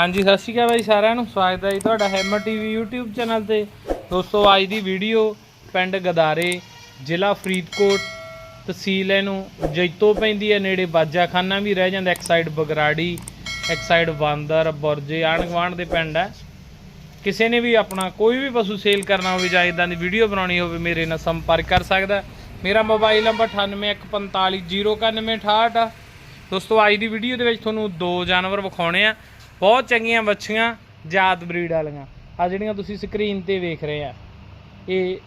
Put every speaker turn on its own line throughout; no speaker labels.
ਹਾਂਜੀ, ਸਤਿ ਸ਼੍ਰੀ ਅਕਾਲ ਬਾਈ ਸਾਰਿਆਂ ਨੂੰ। ਸਵਾਗਤ ਹੈ ਜੀ ਤੁਹਾਡਾ ਹੈਮਰ ਟੀਵੀ YouTube ਚੈਨਲ ਤੇ। ਦੋਸਤੋ, ਅੱਜ ਦੀ ਵੀਡੀਓ ਪਿੰਡ ਗਦਾਰੇ, ਜ਼ਿਲ੍ਹਾ ਫਰੀਦਕੋਟ, ਤਹਿਸੀਲ ਇਹਨੂੰ ਜੈਤੋ ਪੈਂਦੀ ਹੈ, ਨੇੜੇ ਬਾਜਾਖਾਨਾ ਵੀ ਰਹਿ ਜਾਂਦਾ। ਇੱਕ ਸਾਈਡ ਬਗਰਾੜੀ, ਇੱਕ ਸਾਈਡ ਬਾਂਦਰ, ਬੁਰਜੇ ਆਂਢ ਗੁਆਂਢ ਦੇ ਪਿੰਡ ਹੈ। ਕਿਸੇ ਨੇ ਵੀ ਆਪਣਾ ਕੋਈ ਵੀ ਪਸ਼ੂ ਸੇਲ ਕਰਨਾ ਹੋਵੇ ਜਾਂ ਇਦਾਂ ਦੀ ਵੀਡੀਓ ਬਣਾਉਣੀ ਹੋਵੇ, ਮੇਰੇ ਨਾਲ ਸੰਪਰਕ ਕਰ ਸਕਦਾ ਮੇਰਾ ਮੋਬਾਈਲ ਨੰਬਰ 9814509168 ਆ। ਦੋਸਤੋ, ਅੱਜ ਦੀ ਵੀਡੀਓ ਦੇ ਵਿੱਚ ਤੁਹਾਨੂੰ ਦੋ ਜਾਨਵਰ ਵਿਖਾਉਣੇ ਆ। ਬਹੁਤ ਚੰਗੀਆਂ ਵੱਛੀਆਂ ਜਾਤ ਬਰੀਡ ਵਾਲੀਆਂ। ਆ ਜਿਹੜੀਆਂ ਤੁਸੀਂ ਸਕਰੀਨ ਤੇ ਵੇਖ ਰਹੇ ਆ ਇਹ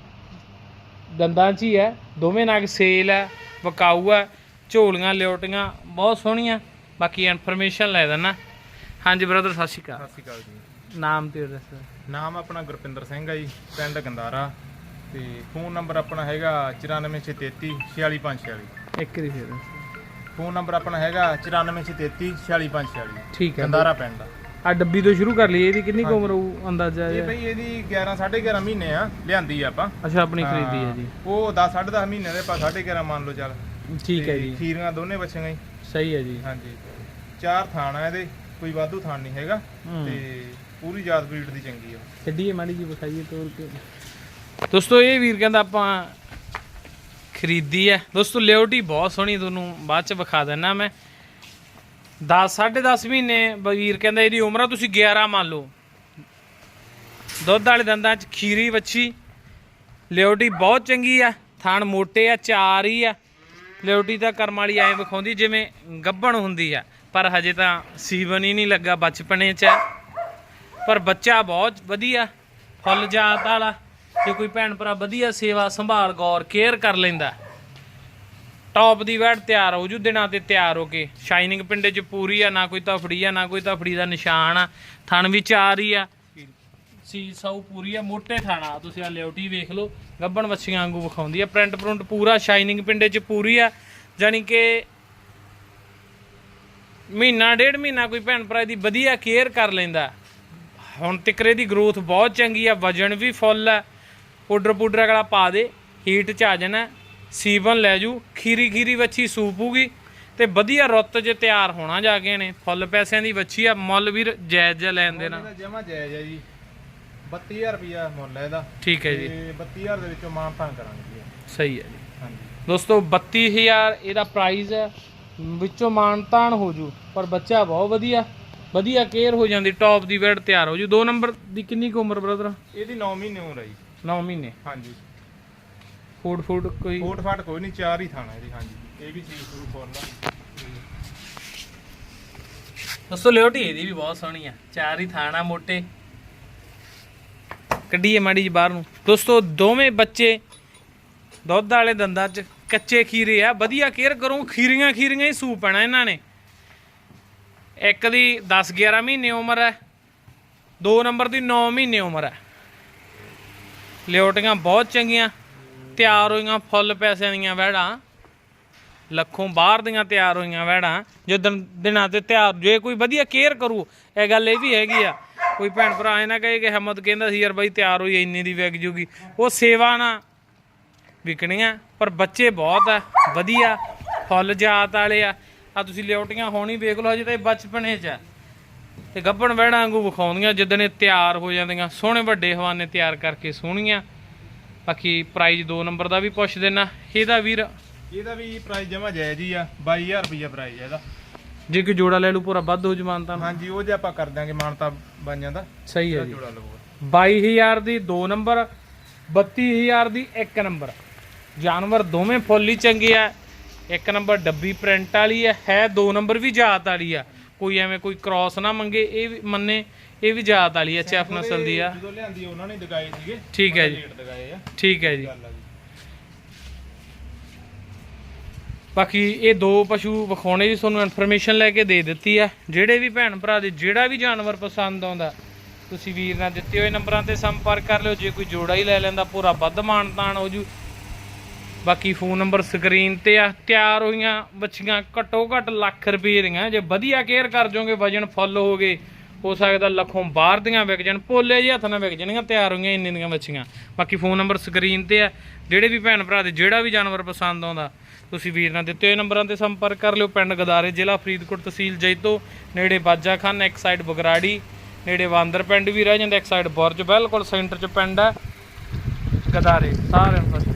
ਦੰਦਾਂ 'ਚ ਹੀ ਹੈ ਦੋਵੇਂ ਨਗ ਸੇਲ ਹੈ ਵਿਕਾਊ ਹੈ ਝੋਲੀਆਂ ਲਿਓਟੀਆਂ ਬਹੁਤ ਸੋਹਣੀਆਂ। ਬਾਕੀ ਇਨਫੋਰਮੇਸ਼ਨ ਲੈ ਦੇਣਾ ਹਾਂਜੀ ਬ੍ਰਦਰ ਸਤਿ ਸ਼੍ਰੀ ਅਕਾਲ।
ਸਤਿ ਸ਼੍ਰੀ ਅਕਾਲ ਜੀ।
ਨਾਮ ਤੇ ਦੱਸੋ।
ਨਾਮ ਆਪਣਾ ਗੁਰਪਿੰਦਰ ਸਿੰਘ ਹੈ ਜੀ ਪਿੰਡ ਗੰਦਾਰਾ। ਤੇ ਫੋਨ ਨੰਬਰ ਆਪਣਾ ਹੈਗਾ 94633 46546
ਇੱਕ ਦੀ ਫਿਰ।
ਫੋਨ ਨੰਬਰ ਆਪਣਾ ਹੈਗਾ 94633 46546
ਠੀਕ ਹੈ।
ਗੰਦਾਰਾ ਪਿੰਡ ਦਾ
ਆ ਡੱਬੀ ਤੋਂ ਸ਼ੁਰੂ ਕਰ ਲਈਏ ਇਹਦੀ ਕਿੰਨੀ ਕੁ ਉਮਰ ਹੋਊ ਅੰਦਾਜ਼ਾ
ਇਹ? ਬਈ ਇਹਦੀ 11 11.5 ਮਹੀਨੇ ਆ ਲਿਆਂਦੀ ਆ ਆਪਾਂ।
ਅੱਛਾ ਆਪਣੀ ਖਰੀਦੀ ਹੈ। ਜੀ।
ਉਹ 10 10.5 ਮਹੀਨੇ ਦੇ ਆਪਾਂ 11.5 ਮੰਨ ਲਓ ਚੱਲ।
ਠੀਕ ਹੈ ਜੀ।
ਖੀਰੀਆਂ ਦੋਨੇ ਬੱਚੀਆਂ ਹੀ।
ਸਹੀ ਹੈ ਜੀ।
ਹਾਂਜੀ। ਚਾਰ ਥਾਣ ਇਹਦੇ ਕੋਈ ਵਾਧੂ ਥਾਣ ਨਹੀਂ ਹੈਗਾ। ਤੇ ਪੂਰੀ ਜਾਤ ਬਰੀਡ ਦੀ ਚੰਗੀ ਆ।
ਛੱਡੀਏ ਮਾੜੀ ਜੀ ਵਿਖਾਈਏ ਤੋਰ ਕੇ। ਦੋਸਤੋ ਇਹ ਵੀਰ ਕਹਿੰਦਾ ਆਪਾਂ ਖਰੀਦੀ ਹੈ ਦੋਸਤੋ ਲਿਓਟੀ ਬਹੁਤ ਸੋਹਣੀ ਤੁਹਾਨੂੰ ਬਾਅਦ ਚ ਵਿਖਾ ਦਿੰਨਾ ਮੈਂ। 10 10.5 ਮਹੀਨੇ ਬ- ਵੀਰ ਕਹਿੰਦਾ ਇਹਦੀ ਉਮਰ ਆ, ਤੁਸੀਂ 11 ਮੰਨ ਲਓ। ਦੁੱਧ ਵਾਲੇ ਦੰਦਾਂ ਚ ਖੀਰੀ ਵੱਛੀ। ਲਿਓਟੀ ਬਹੁਤ ਚੰਗੀ ਆ। ਥਾਣ ਮੋਟੇ ਆ, ਚਾਰ ਹੀ ਆ। ਲਿਓਟੀ ਤਾਂ ਕਰਮ ਵਾਲੀ ਐ ਵਿਖਾਉਂਦੀ ਜਿਵੇਂ ਗੱਭਣ ਹੁੰਦੀ ਆ। ਪਰ ਹਜੇ ਤਾਂ ਸੀਵਨ ਹੀ ਨਹੀਂ ਲੱਗਾ ਬਚਪਨੇ ਚ। ਪਰ ਬੱਚਾ ਬਹੁਤ ਵਧੀਆ, ਫੁੱਲ ਜਾਤ ਵਾਲਾ। ਜੇ ਕੋਈ ਭੈਣ ਭਰਾ ਵਧੀਆ ਸੇਵਾ ਸੰਭਾਲ, ਗੌਰ, ਕੇਅਰ ਕਰ ਲੈਂਦਾ ਟੌਪ ਦੀ ਵੈਟ ਤਿਆਰ ਹੋ ਜੂ, ਦਿਨਾਂ ਤੇ ਤਿਆਰ ਹੋ ਕੇ। ਸ਼ਾਈਨਿੰਗ ਪਿੰਡੇ ਚ ਪੂਰੀ ਆ, ਨਾ ਕੋਈ ਤਫੜੀ ਆ, ਨਾ ਕੋਈ ਤਫੜੀ ਦਾ ਨਿਸ਼ਾਨ ਆ। ਥਣ ਵੀ ਚਾਰ ਰਹੀ ਆ। ਸੀ ਸੌ ਪੂਰੀ ਆ, ਮੋਟੇ ਥਾਣਾ। ਤੁਸੀਂ ਆ ਲਿਓਟੀ ਵੇਖ ਲਓ, ਗੱਬਣ ਵੱਛੀਆਂ ਵਾਂਗੂ ਵਿਖਾਉਂਦੀ ਆ। ਪ੍ਰਿੰਟ ਪ੍ਰਿੰਟ ਪੂਰਾ ਸ਼ਾਈਨਿੰਗ ਪਿੰਡੇ ਚ ਪੂਰੀ ਆ। ਜਾਨੀ ਕਿ ਮਹੀਨਾ, ਡੇਢ ਮਹੀਨਾ ਕੋਈ ਭੈਣ ਭਰਾ ਦੀ ਵਧੀਆ ਕੇਅਰ ਕਰ ਲੈਂਦਾ। ਹੁਣ ਤਿਕਰੇ ਦੀ ਗਰੋਥ ਬਹੁਤ ਚੰਗੀ ਆ, ਵਜਨ ਵੀ ਫੁੱਲ ਆ। ਪਾਊਡਰ ਪੂਡਰ ਅਗਲਾ ਪਾ ਦੇ ਹੀਟ ਚ ਆ ਜਾਣਾ ਸੀਵਨ ਲੈ ਜੂ ਖੀਰੀ ਖੀਰੀ ਵੱਛੀ ਸੂਪੂਗੀ ਤੇ ਵਧੀਆ ਰੁੱਤ 'ਚ ਤਿਆਰ ਹੋਣਾ ਜਾ ਕੇ ਨੇ ਫੁੱਲ ਪੈਸਿਆਂ ਦੀ ਵੱਛੀ ਆ ਮੁੱਲ ਵੀ ਜਾਇਜ਼ ਜਿਹਾ ਲੈਣ ਦੇਣਾ।
ਜਮਾ ਜਾਇਜ਼ ਹੈ ਜੀ। 32000 ਰੁਪਿਆ ਮੁੱਲ ਹੈ ਇਹਦਾ।
ਠੀਕ ਹੈ ਜੀ।
ਤੇ 32000 ਦੇ ਵਿੱਚੋਂ ਮਾਨ ਤਾਨ ਕਰਾਂਗੇ ਜੀ।
ਸਹੀ ਹੈ ਜੀ।
ਹਾਂਜੀ।
ਦੋਸਤੋ 32000 ਇਹਦਾ ਪ੍ਰਾਈਸ ਹੈ ਵਿੱਚੋਂ ਮਾਨਤਾਨ ਹੋ ਜੂ ਪਰ ਬੱਚਾ ਬਹੁਤ ਵਧੀਆ ਵਧੀਆ ਕੇਅਰ ਹੋ ਜਾਂਦੀ ਟੌਪ ਦੀ ਵੇੜ ਤਿਆਰ ਹੋ ਜੂ। ਦੋ ਨੰਬਰ ਦੀ ਕਿੰਨੀ ਕੁ ਉਮਰ ਬ੍ਰਦਰ
ਇਹਦੀ 9 ਮਹੀਨੇ ਉਮਰ ਹੈ ਜੀ।
9 ਮਹੀਨੇ।
ਹਾਂਜੀ।
ਫੂਡ ਫੂਡ ਕੋਈ?
ਫੋਟ ਫਾਟ ਕੋਈ ਨਹੀਂ ਚਾਰ ਹੀ ਥਾਣਾ ਇਹਦੀ ਹਾਂਜੀ। ਇਹ ਵੀ ਚੀਜ਼ ਸ਼ੁਰੂ ਖੋਲਣਾ
ਦੋਸਤੋ ਲਿਓਟੀ ਇਹਦੀ ਵੀ ਬਹੁਤ ਸੋਹਣੀ ਆ। ਚਾਰ ਹੀ ਥਾਣਾ ਮੋਟੇ। ਕੱਢੀਏ ਮਾੜੀ ਜੀ ਬਾਹਰ ਨੂੰ। ਦੋਸਤੋ ਦੋਵੇਂ ਬੱਚੇ ਦੁੱਧ ਵਾਲੇ ਦੰਦਾਂ 'ਚ ਕੱਚੇ ਖੀਰੇ ਆ। ਵਧੀਆ ਕੇਅਰ ਕਰੋ ਖੀਰੀਆਂ ਖੀਰੀਆਂ ਹੀ ਸੂ ਪੈਣਾ ਇਹਨਾਂ ਨੇ। ਇੱਕ ਦੀ 10 11 ਮਹੀਨੇ ਉਮਰ ਹੈ ਦੋ ਨੰਬਰ ਦੀ 9 ਮਹੀਨੇ ਉਮਰ ਹੈ। ਲਿਓਟੀਆਂ ਬਹੁਤ ਚੰਗੀਆਂ, ਤਿਆਰ ਹੋਈਆਂ ਫੁੱਲ ਪੈਸਿਆਂ ਦੀਆਂ ਵਹਿੜਾਂ। ਲੱਖੋਂ ਬਾਹਰ ਦੀਆਂ ਤਿਆਰ ਹੋਈਆਂ ਵਹਿੜਾਂ ਜਦੋਂ ਦਿਨਾਂ ਤੇ ਤਿਆਰ ਜੇ ਕੋਈ ਵਧੀਆ ਕੇਅਰ ਕਰੂ, ਇਹ ਗੱਲ ਇਹ ਵੀ ਹੈਗੀ ਆ। ਕੋਈ ਭੈਣ ਭਰਾ ਇਹ ਨਾ ਕਹੇ ਕਿ ਹਿੰਮਤ ਕਹਿੰਦਾ ਸੀ, ਯਾਰ ਬਾਈ ਤਿਆਰ ਹੋਈ, ਇੰਨੀ ਦੀ ਵਿਕ ਜੂਗੀ। ਉਹ ਸੇਵਾ ਨਾ ਵਿਕਣੀਆਂ, ਪਰ ਬੱਚੇ ਬਹੁਤ ਆ, ਵਧੀਆ ਫੁੱਲ ਜਾਤ ਵਾਲੇ ਆ। ਆ ਤੁਸੀਂ ਲਿਓਟੀਆਂ ਹੋਣੀ ਵੇਖ ਲਓ, ਹਜੇ ਤਾਂ ਇਹ ਬਚਪਨੇ 'ਚ ਆ। ਤੇ ਗੱਭਣ ਵਹਿੜਾਂ ਵਾਂਗੂ ਵਿਖਾਉਂਦੀਆਂ ਜਿੱਦਣ ਇਹ ਤਿਆਰ ਹੋ ਜਾਂਦੀਆਂ। ਸੋਹਣੇ ਵੱਡੇ ਹਵਾਨੇ ਤਿਆਰ ਕਰਕੇ ਸੋਹਣੀਆਂ। ਬਾਕੀ ਪ੍ਰਾਈਜ਼ 2 ਨੰਬਰ ਦਾ ਵੀ ਪੁੱਛ ਦੇਣਾ ਇਹਦਾ ਵੀਰ?
ਇਹਦਾ ਵੀ ਪ੍ਰਾਈਸ ਜਮਾ ਜਾਇਜ਼ ਹੀ ਆ। 22000 ਰੁਪਿਆ ਪ੍ਰਾਈਸ ਹੈ ਇਹਦਾ।
ਜੇ ਕੋਈ ਜੋੜਾ ਲੈ ਲੂ ਪੂਰਾ ਵੱਧ ਹੋ ਜਮਾਨ ਤਾਂ
ਹਾਂਜੀ ਉਹ ਜੇ ਆਪਾਂ ਕਰ ਦਾਂਗੇ ਮਾਨਤਾ ਬਣ ਜਾਂਦਾ।
ਸਹੀ ਹੈ ਜੀ।
ਜੋੜਾ ਲਊਗਾ।
22000 ਦੀ 2 ਨੰਬਰ 32000 ਦੀ 1 ਨੰਬਰ ਜਾਨਵਰ ਦੋਵੇਂ ਫੁੱਲ ਹੀ ਚੰਗੇ ਆ। ਇੱਕ ਨੰਬਰ ਡੱਬੀ ਪ੍ਰਿੰਟ ਵਾਲੀ ਹੈ ਹੈ 2 ਨੰਬਰ ਵੀ ਜਾਤ ਵਾਲੀ ਆ। ਕੋਈ ਐਵੇਂ ਕੋਈ ਕ੍ਰਾਸ ਨਾ ਮੰਗੇ ਇਹ ਵੀ ਮੰਨੇ ਇਹ ਵੀ ਜਾਤ ਵਾਲੀ ਐ ਚੈਫ ਨਸਲ ਦੀ ਆ।
ਜਦੋਂ ਲਿਆਂਦੀ ਉਹਨਾਂ ਨੇ ਦਗਾਏ ਸੀਗੇ।
ਠੀਕ ਹੈ ਜੀ।
ਰੇਟ ਦਗਾਏ ਆ।
ਠੀਕ ਹੈ ਜੀ। ਬਾਕੀ ਇਹ ਦੋ ਪਸ਼ੂ ਵਿਖਾਉਣੇ ਦੀ ਤੁਹਾਨੂੰ ਇਨਫੋਰਮੇਸ਼ਨ ਲੈ ਕੇ ਦੇ ਦਿੱਤੀ ਆ। ਜਿਹੜੇ ਵੀ ਭੈਣ ਭਰਾ ਦੇ ਜਿਹੜਾ ਵੀ ਜਾਨਵਰ ਪਸੰਦ ਆਉਂਦਾ ਤੁਸੀਂ ਵੀਰ ਨਾਲ ਦਿੱਤੇ ਹੋਏ ਨੰਬਰਾਂ ਤੇ ਸੰਪਰਕ ਕਰ ਲਿਓ। ਜੇ ਕੋਈ ਜੋੜਾ ਹੀ ਲੈ ਲੈਂਦਾ ਪੂਰਾ ਵੱਧ ਮਾਨਤਾਨ ਹੋ ਜੂ। ਬਾਕੀ ਫੋਨ ਨੰਬਰ ਸਕਰੀਨ ਤੇ ਆ, ਤਿਆਰ ਹੋਈਆਂ ਬੱਚੀਆਂ ਘੱਟੋ ਘੱਟ ਲੱਖ ਰੁਪਏ ਦੀਆਂ। ਜੇ ਵਧੀਆ ਕੇਅਰ ਕਰ ਜੋਗੇ, ਵਜਨ ਫੁੱਲ ਹੋ ਗਏ, ਹੋ ਸਕਦਾ ਲੱਖੋਂ ਬਾਹਰ ਦੀਆਂ ਵਿਕ ਜਾਣ। ਪੋਲੇ ਜੀ ਹੱਥ ਨਾਲ ਵਿਕ ਜਾਣਗੀਆਂ, ਤਿਆਰ ਹੋਈਆਂ ਇੰਨੇ ਦੀਆਂ ਮੱਛੀਆਂ ਬਾਕੀ ਫੋਨ ਨੰਬਰ ਸਕਰੀਨ ਤੇ ਆ, ਜਿਹੜੇ ਵੀ ਭੈਣ ਭਰਾ ਦੇ ਜਿਹੜਾ ਵੀ ਜਾਨਵਰ ਪਸੰਦ ਆਉਂਦਾ, ਤੁਸੀਂ ਵੀਰ ਨਾਲ ਦਿੱਤੇ ਨੰਬਰਾਂ ਤੇ ਸੰਪਰਕ ਕਰ ਲਿਓ। ਪਿੰਡ ਗਦਾਰੇ, ਜ਼ਿਲ੍ਹਾ ਫਰੀਦਕੋਟ ਤਹਿਸੀਲ ਜੈਤੋ, ਨੇੜੇ ਬਾਜਾ ਖਾਨ, ਇੱਕ ਸਾਈਡ ਬਗਰਾੜੀ, ਨੇੜੇ ਵਾਂਦਰ ਪਿੰਡ ਵੀ ਰਹਿ ਜਾਂਦਾ, ਇੱਕ ਸਾਈਡ ਬੁਰਜ, ਬਿਲਕੁਲ ਸੈਂਟਰ 'ਚ ਪਿੰਡ ਹੈ ਗਦਾਰੇ, ਸਾਰਿਆਂ ਨੂੰ